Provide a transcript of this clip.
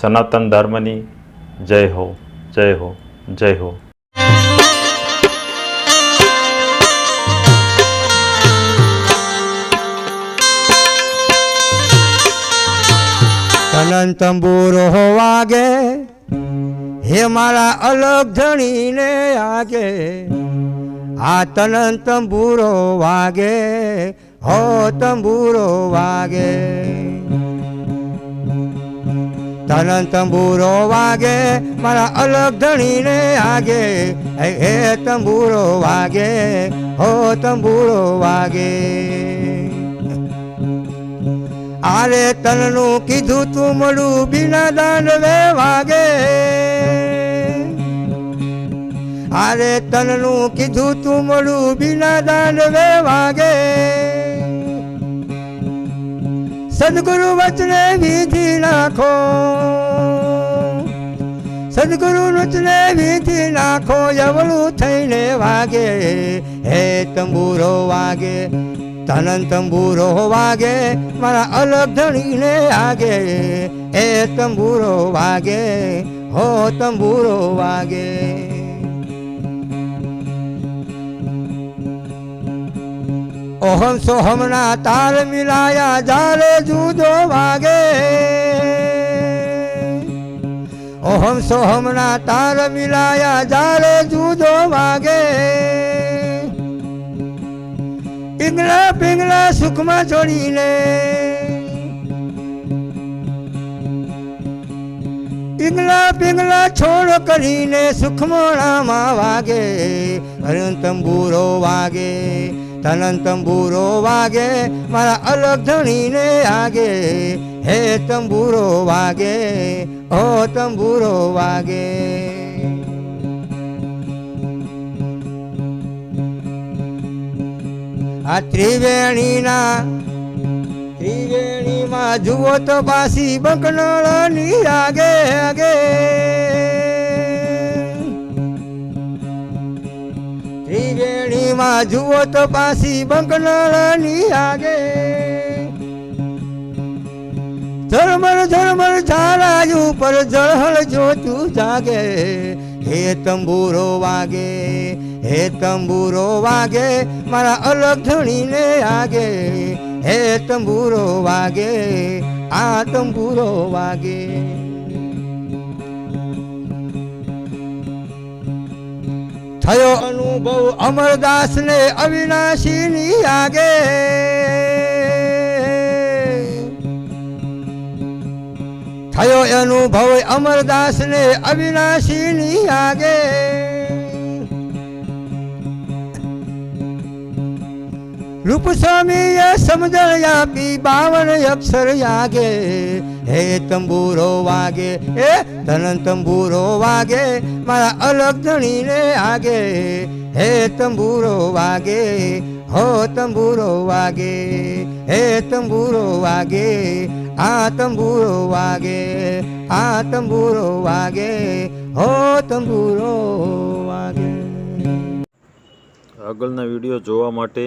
સનાતન ધર્મની જય હો જય હો જય હો. તનન તંબુરો વાગે, હે મારા અલગ ધણીને આગે. આ તનન તંબુરો વાગે, હો તંબુરો વાગે. તનન તંબુરો વાગે, મારા અલગ ધણીને આગે. હે તંબુરો વાગે, હો તંબુરો વાગે. આરે તનનું કીધું તું, મળું બિના દાંડવે વાગે. આરે તનનું કીધું તું, મળું બિના દાંડવે વાગે. સદગુરુ વચને વિધિ નાખો. સદગુરુ વચને વિધિ નાખો, યવળું થઈને વાગે. હે તંબુરો વાગે, તનન તંબુરો વાગે, મારા અલગ ધણીને આગે. એ તંબુરો વાગે, હો તંબુરો વાગે. ઓહમ સોહમના તાલ મિલાયા, જાલે જુદો વાગે. ઓહમ સોહમના તાલ મિલાયા, જાલે જુદો વાગે. પિંગલા પિંગલા સુખમાં છોડીને પિંગલા પિંગલા છોડ કરીને સુખમણામાં વાગે. હરણ તંબુરો વાગે. તનન તંબુરો વાગે, મારા અલગ ધણીને આગે. હે તંબુરો વાગે, ઓ તંબુરો વાગે. આ ત્રિવેણીના, ત્રિવેણીમાં જુઓ તો પાસી બંકનળની આગે આગે. ત્રિવેણીમાં જુઓ તો પાસી બંકનાળાની આગે. ઝરમર ઝરમર ઝારાજ ઉપર જળહળ જોતું જાગે. હે તંબુરો વાગે, હે તંબુરો વાગે, મારા અલગ ધણીને આગે. હે તંબુરો વાગે, આ તંબુરો વાગે. થયો અનુભવ અમરદાસને અવિનાશીની આગે. થયો અનુભવ અમરદાસને અવિનાશીની આગે. રૂપ સ્વામીએ સમજણ આપી બાવન અક્ષર યાગે, હે તંબુરો વાગે, હે ધન તંબુરો વાગે, મારા અલગ ધણીને આગે, હે તંબુરો વાગે, હો તંબુરો વાગે, હે તંબુરો વાગે, આ તંબુરો વાગે, આ તંબુરો વાગે, હો તંબુરો વાગે. આગળના વીડિયો જોવા માટે